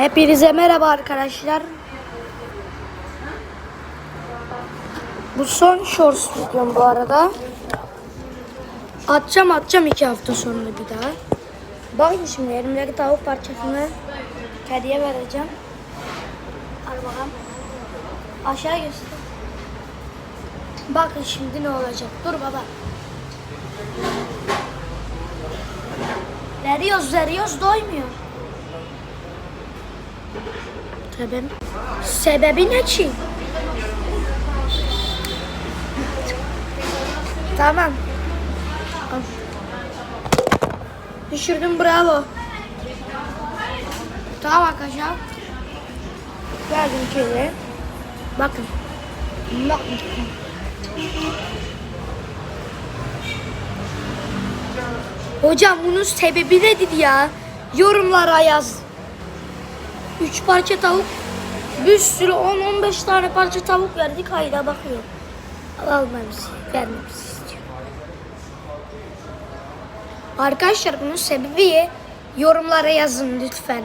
Hepinize merhaba arkadaşlar. Bu son shorts videom bu arada. Atacağım atacağım iki hafta sonra bir daha. Bakın şimdi elimdeki tavuk parçasını kediye vereceğim. Al bakalım. Aşağı göster. Bakın şimdi ne olacak. Dur baba. Veriyoruz veriyoruz doymuyor. Tabii. Sebebi ne ki? Tamam. Al. Düşürdüm bravo. Tamam arkadaşlar. Verdim kedi. Bakın. Bakın. Hocam bunun sebebi nedir ya? Yorumlara yaz. 3 parça tavuk bir sürü 10-15 tane parça tavuk verdik hayda bakıyor. Almamızı vermemizi istiyor. Arkadaşlar bunun sebebi yorumlara yazın lütfen.